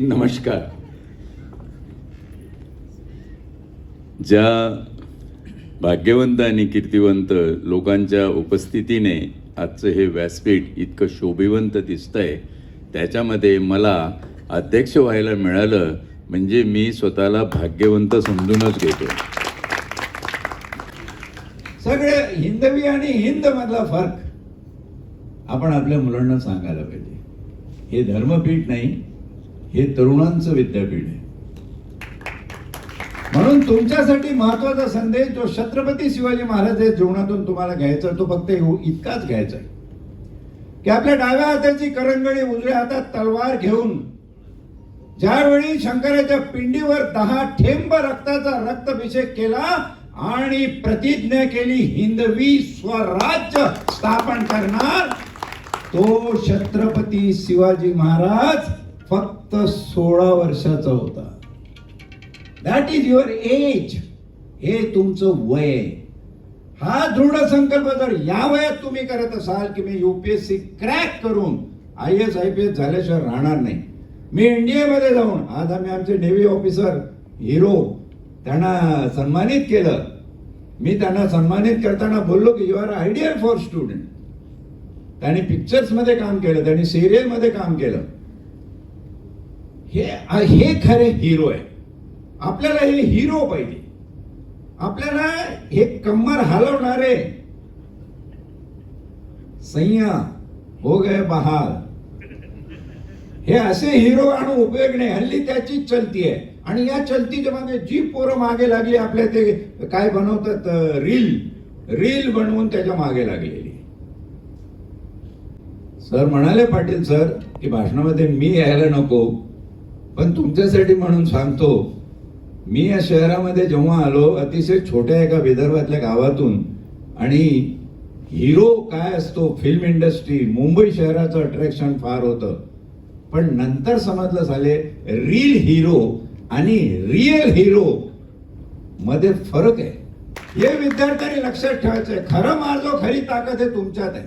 नमस्कार. ज्या भाग्यवंत आणि कीर्तिवंत लोकांच्या उपस्थितीने आजचं हे व्यासपीठ इतकं शोभिवंत दिसतंय त्याच्यामध्ये मला अध्यक्ष व्हायला मिळालं म्हणजे मी स्वतःला भाग्यवंत समजूनच घेतो. सगळे हिंदवी आणि हिंद मधला फरक आपण आपल्या मुलांना सांगायला पाहिजे. हे धर्मपीठ नाही हे तरुणांचं विद्यापीठ आहे. म्हणून तुमच्यासाठी महत्त्वाचा संदेश जो छत्रपती शिवाजी महाराज जीवनातून तुम्हाला घ्यायचा तो फक्त इतकाच घ्यायचा आहे. की आपल्या डाव्या हाताची करंगळी उजव्या हातात तलवार घेऊन ज्यावेळी शंकराच्या पिंडीवर दहा ठेंब रक्ताचा रक्ताभिषेक केला आणि प्रतिज्ञा केली हिंदवी स्वराज्य स्थापन करणार तो छत्रपती शिवाजी महाराज फक्त सोळा वर्षाचा होता. दॅट इज युअर एज हे तुमचं वय हा दृढ संकल्प जर या वयात तुम्ही करत असाल की मी युपीएससी क्रॅक करून I S I P S झाल्याशिवाय राहणार नाही. मी इंडियामध्ये जाऊन आज आम्ही आमचे नेव्ही ऑफिसर हिरो त्यांना सन्मानित केलं. मी त्यांना सन्मानित करताना बोललो की you are ideal for student त्यांनी पिक्चर्समध्ये काम केलं त्यांनी सिरियलमध्ये काम केलं. हे हे खरे हिरो आहे. आपल्याला हे हिरो पाहिजे. आपल्याला हे कंबर हलवणारे सैया हो गए बहाल हे असे हिरो आणून उपयोग नाही. हल्ली त्याचीच चलती आहे. आणि या चलतीच्या मागे जी पोरं मागे लागली आपल्या ते काय बनवतात रील रील बनवून त्याच्यामागे लागलेली. सर म्हणाले पाटील सर की भाषणामध्ये मी यायला नको. पण तुमच्यासाठी म्हणून सांगतो मी या शहरामध्ये जेव्हा आलो अतिशय छोट्या एका विदर्भातल्या गावातून आणि हिरो काय असतो फिल्म इंडस्ट्री मुंबई शहराचं अट्रॅक्शन फार होतं. पण नंतर समजलं झाले रील हिरो आणि रिअल हिरो मध्ये फरक आहे. हे विद्यार्थ्यांनी लक्षात ठेवायचं आहे खरं मार्ग खरी ताकद हे तुमच्यात आहे.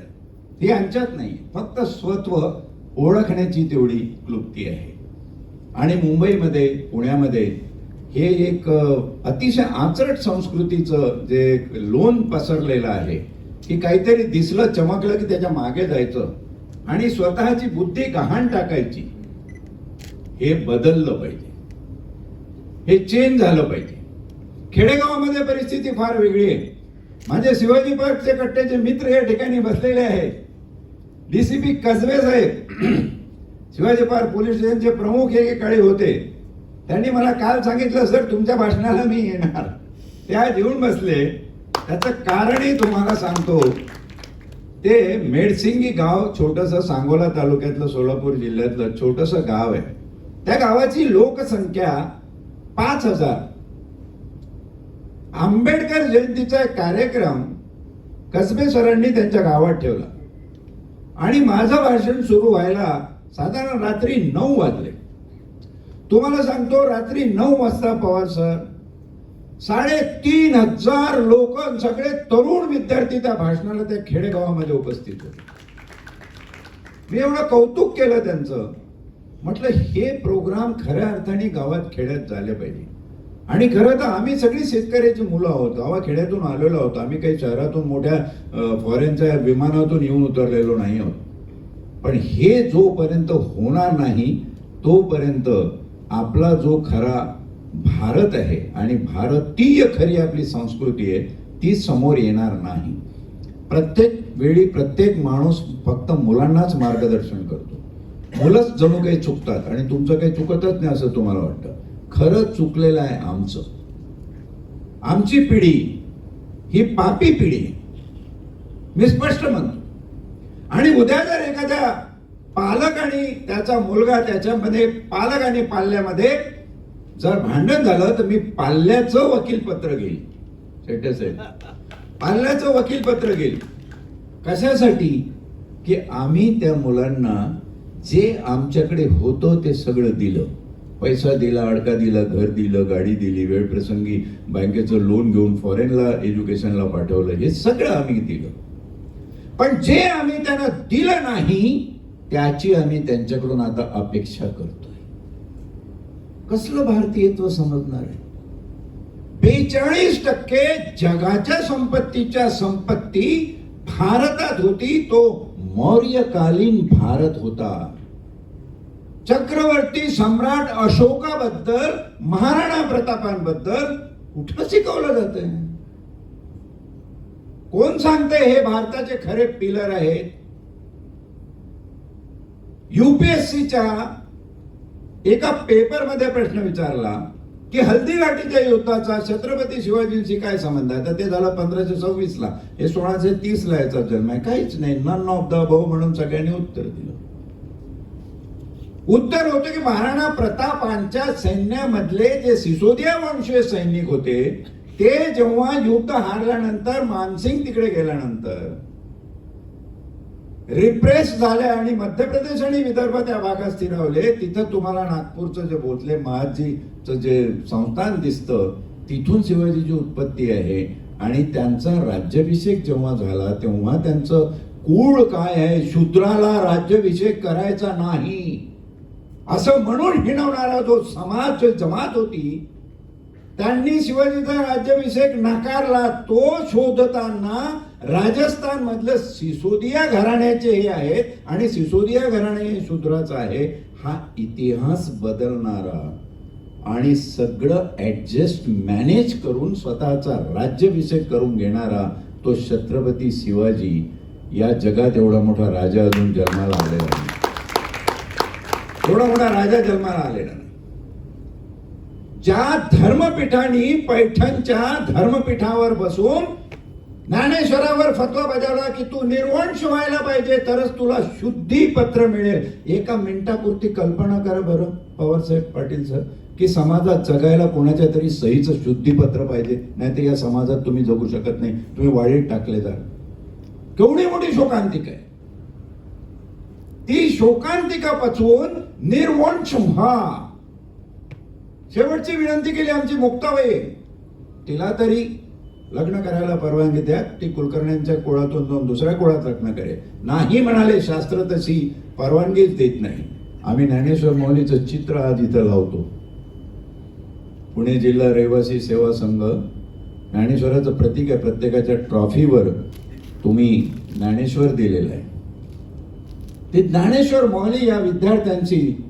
ती यांच्यात नाही फक्त स्वत्व ओळखण्याची तेवढी क्लुप्ती आहे. आणि मुंबईमध्ये पुण्यामध्ये हे एक अतिशय आचरट संस्कृतीचं जे लोन पसरलेलं आहे की काहीतरी दिसलं चमकलं की त्याच्यामागे जायचं आणि स्वतःची बुद्धी गहाण टाकायची हे बदललं पाहिजे. हे चेंज झालं पाहिजे. खेडेगावामध्ये परिस्थिती फार वेगळी आहे. माझे शिवाजी पार्कचे कट्ट्याचे मित्र या ठिकाणी बसलेले आहेत. डीसीपी कसबे साहेब शिवाजी पार्क पोलीस स्टेशनचे प्रमुख एकेकाळी होते. त्यांनी मला काल सांगितलं सर तुमच्या भाषणाला मी येणार. ते आज येऊन बसले. त्याचं कारणही तुम्हाला सांगतो. ते मेडसिंगी गाव छोटस सांगोला तालुक्यातलं सोलापूर जिल्ह्यातलं छोटस गाव आहे. त्या गावाची लोकसंख्या पाच हजार. आंबेडकर जयंतीचा एक कार्यक्रम कसबे सरांनी त्यांच्या गावात ठेवला. आणि माझं भाषण सुरू व्हायला साधारण रात्री नऊ वाजले. तुम्हाला सांगतो रात्री नऊ वाजता पवार सर साडेतीन हजार लोक सगळे तरुण विद्यार्थी त्या भाषणाला त्या खेडेगावामध्ये उपस्थित होते. मी एवढं कौतुक केलं त्यांचं. म्हटलं हे प्रोग्राम खऱ्या अर्थाने गावात खेड्यात झाले पाहिजे. आणि खरं तर आम्ही सगळी शेतकऱ्याची मुलं आहोत. गावा खेड्यातून आलेलो आहोत. आम्ही काही शहरातून मोठ्या फॉरेनच्या विमानातून येऊन उतरलेलो नाही आहोत. पण हे जोपर्यंत होणार नाही तोपर्यंत आपला जो खरा भारत आहे आणि भारतीय खरी आपली संस्कृती आहे ती समोर येणार नाही. प्रत्येक वेळी प्रत्येक माणूस फक्त मुलांनाच मार्गदर्शन करतो. मुलंच जणू काही चुकतात आणि तुमचं काही चुकतच नाही असं तुम्हाला वाटतं. खरं चुकलेलं आहे आमचं. आमची पिढी ही पापी पिढी आहे. मी स्पष्ट म्हणतो. आणि उद्या जर एखाद्या पालक आणि त्याचा मुलगा त्याच्यामध्ये पालक आणि पाल्यामध्ये जर भांडण झालं तर मी पाल्याचं वकीलपत्र घेईल. शेट्टे साहेब पाल्याचं वकीलपत्र घेईल. कशासाठी? की आम्ही त्या मुलांना जे आमच्याकडे होतं ते सगळं दिलं. पैसा दिला अडका दिला घर दिलं गाडी दिली वेळ प्रसंगी बँकेचं लोन घेऊन फॉरेनला एज्युकेशनला पाठवलं हे सगळं आम्ही दिलं. पण जे आम्ही त्यांना दिलं नाही त्याची आम्ही त्यांच्याकडून आता अपेक्षा करतोय. कसलं भारतीयत्व समजणार आहे? बेचाळीस टक्के जगाच्या संपत्तीच्या संपत्ती भारतात होती तो मौर्यकालीन भारत होता. चक्रवर्ती सम्राट अशोकाबद्दल महाराणा प्रतापांबद्दल कुठं शिकवलं जात कोण सांगते हे भारताचे खरे पिलर आहेत? युपीएससीच्या एका पेपरमध्ये प्रश्न विचारला की हल्दीघाटीच्या युद्धाचा छत्रपती शिवाजींशी काय संबंध आहे? तर ते झालं पंधराशे सव्वीस ला हे सोळाशे तीस ला याचा जन्म आहे. काहीच नाही. नन ऑफ द भाऊ म्हणून सगळ्यांनी उत्तर दिलं. उत्तर होतं की महाराणा प्रतापांच्या सैन्यामधले जे सिसोदिया वंशीय सैनिक होते ते जेव्हा युद्ध हारल्यानंतर मानसिंग तिकडे गेल्यानंतर रिप्रेस झाले आणि मध्य प्रदेश आणि विदर्भ त्या भागात स्थिरावले तिथं तुम्हाला नागपूरचं जे बोधले महाजीचं जे संस्थान दिसतं तिथून शिवाजीची उत्पत्ती आहे. आणि त्यांचा राज्याभिषेक जेव्हा झाला तेव्हा त्यांचं कुळ काय आहे? शूद्राला राज्याभिषेक करायचा नाही. असं म्हणून हिणवणारा जो समाज जमात होती त्यांनी शिवाजीचा राज्याभिषेक नाकारला तो शोधताना राजस्थान मधलं सिसोदिया घराण्याचे हे आहेत आणि सिसोदिया घराणे हे शूद्राचं आहे. हा इतिहास बदलणारा आणि सगळं ऍडजस्ट मॅनेज करून स्वतःचा राज्याभिषेक करून घेणारा तो छत्रपती शिवाजी या जगात एवढा मोठा राजा अजून जन्माला आलेला नाही. एवढा मोठा राजा जन्माला आलेला नाही. ज्या धर्मपीठांनी पैठणच्या धर्मपीठावर बसून ज्ञानेश्वरावर फतवा बजावला की तू निर्वंश व्हायला पाहिजे तरच तुला शुद्धी पत्र मिळेल. एका मिनिटापुरती कल्पना करा बरं पवारसाहेब पाटील सर की समाजात जगायला कोणाच्या तरी सहीचं शुद्धीपत्र पाहिजे नाही तर या समाजात तुम्ही जगू शकत नाही तुम्ही वाळीत टाकले जाल केवढी मोठी शोकांतिक आहे. ती शोकांतिका पचवून निर्वंश व्हा. शेवटची विनंती केली आमची मुक्ताबाई. तिला तरी लग्न करायला परवानगी द्या. ती कुलकर्ण्यांच्या कुळातून जाऊन दुसऱ्या कुळात लग्न करे नाही म्हणाले शास्त्र तशी परवानगीच देत नाही. आम्ही ज्ञानेश्वर मौलीचं चित्र आज इथं लावतो. पुणे जिल्हा रहिवासी सेवा संघ ज्ञानेश्वराचं प्रतीक आहे. प्रत्येकाच्या ट्रॉफीवर तुम्ही ज्ञानेश्वर दिलेलं आहे. ते ज्ञानेश्वर मौली या विद्यार्थ्यांची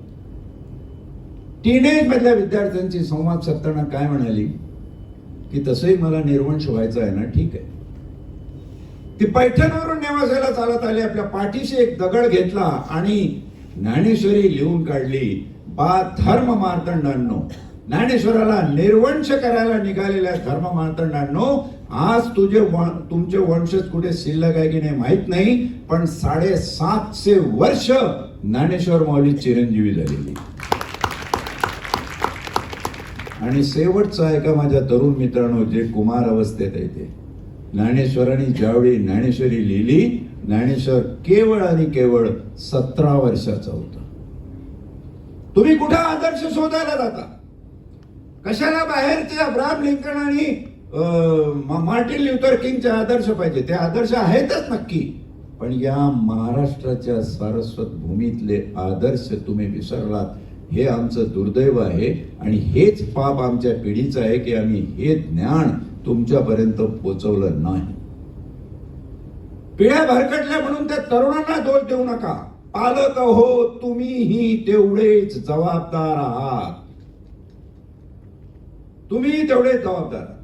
टीनेज मधल्या विद्यार्थ्यांची संवाद साधताना काय म्हणाली? की तसंही मला निर्वंश व्हायचं आहे ना ठीक आहे. ती पैठणवरून नेवासायला चालत आली आपल्या पाठीशी एक दगड घेतला आणि ज्ञानेश्वरी लिहून काढली बा धर्म मार्तंडांनो. ज्ञानेश्वराला निर्वंश करायला निघालेल्या धर्म मार्तंडांनो आज तुझे व- तुमचे वंशज कुठे शिल्लक आहे की नाही माहीत नाही पण साडेसातशे वर्ष ज्ञानेश्वर माऊली चिरंजीवी झालेली. आणि शेवटचं आहे का माझ्या तरुण मित्रांनो जे कुमार अवस्थेत आहे ते. ज्ञानेश्वरांनी ज्यावेळी ज्ञानेश्वरी लिहिली ज्ञानेश्वर केवळ आणि केवळ सतरा वर्षाचा होता. तुम्ही कुठं आदर्श शोधायला जाता? कशाला बाहेरचे अब्राम लिंकन आणि अं, मार्टिन ल्युथर किंगचे आदर्श पाहिजे? ते आदर्श आहेतच नक्की. पण या महाराष्ट्राच्या सारस्वत भूमीतले आदर्श तुम्ही विसरलात. हे आमचं दुर्दैव आहे आणि हेच पाप आमच्या पिढीचं आहे की आम्ही हे ज्ञान तुमच्यापर्यंत पोचवलं नाही. पिढ्या भरकटल्या म्हणून त्या तरुणांना दोष देऊ नका. पालक हो तुम्हीही तेवढेच जबाबदार आहात. तुम्ही तेवढे जबाबदार आहात.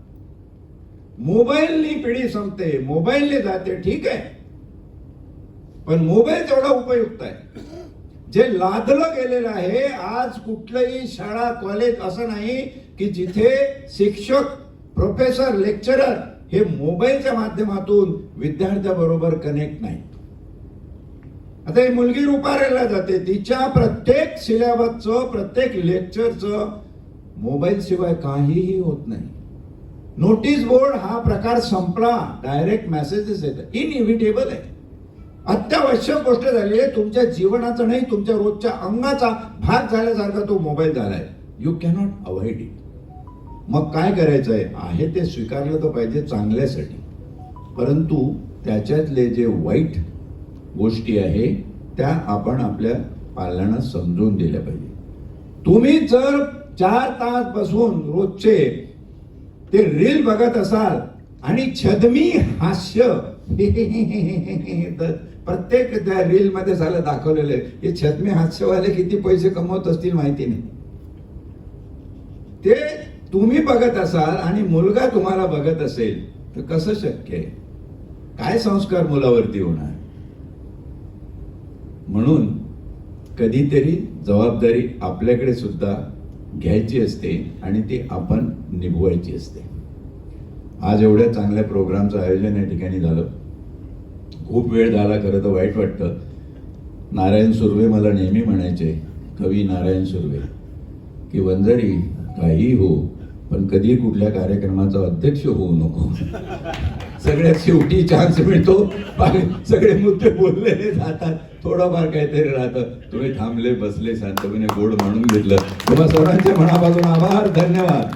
मोबाईलनी पिढी संपते मोबाईलने जाते ठीक आहे. पण मोबाईल तेवढा उपयुक्त आहे. जे लादलं गेलेलं आहे आज कुठलंही शाळा कॉलेज असं नाही की जिथे शिक्षक प्रोफेसर लेक्चरर हे मोबाईलच्या माध्यमातून विद्यार्थ्याबरोबर कनेक्ट नाही आता ही मुलगी रुपारेला जाते. तिच्या प्रत्येक सिलेबसचं प्रत्येक लेक्चरचं मोबाईल शिवाय काहीही होत नाही. नोटीस बोर्ड हा प्रकार संपला. डायरेक्ट मेसेजेस येतात. इनइव्हिटेबल आहे. अत्यावश्यक गोष्ट झाली आहे. तुमच्या जीवनाचा नाही तुमच्या रोजच्या अंगाचा भाग झाल्यासारखा तो मोबाईल झालाय. यू कॅनॉट अवॉइड इट मग काय करायचं आहे आहे ते स्वीकारलं तर पाहिजे चांगल्यासाठी. परंतु त्याच्यातले जे वाईट गोष्टी आहे त्या आपण आपल्या पालनांना समजून दिल्या पाहिजे. तुम्ही जर चार तास बसून रोजचे ते रील बघत असाल आणि छदमी हास्य प्रत्येक त्या रील मध्ये झालं दाखवलेलं आहे. हे छदमी हास्यवाले किती पैसे कमवत असतील माहिती नाही. ते तुम्ही बघत असाल आणि मुलगा तुम्हाला बघत असेल तर कसं शक्य आहे? काय संस्कार मुलावरती होणार? म्हणून कधीतरी जबाबदारी आपल्याकडे सुद्धा घ्यायची असते आणि ती आपण निभवायची असते. आज एवढ्या चांगल्या प्रोग्रामचं आयोजन या ठिकाणी झालं. खूप वेळ झाला खरं तर वाईट वाटतं. नारायण सुर्वे मला नेहमी म्हणायचे कवी नारायण सुर्वे की वंजरी काही हो पण कधी कुठल्या कार्यक्रमाचा अध्यक्ष होऊ नको. सगळ्यात शेवटी चान्स मिळतो. सगळे मुद्दे बोललेले जातात. थोडंफार काहीतरी राहतं. तुम्ही थांबले बसले शांतपणे गोड म्हणून घेतलं. तुम्हा सर्वांचे मनापासून आभार धन्यवाद.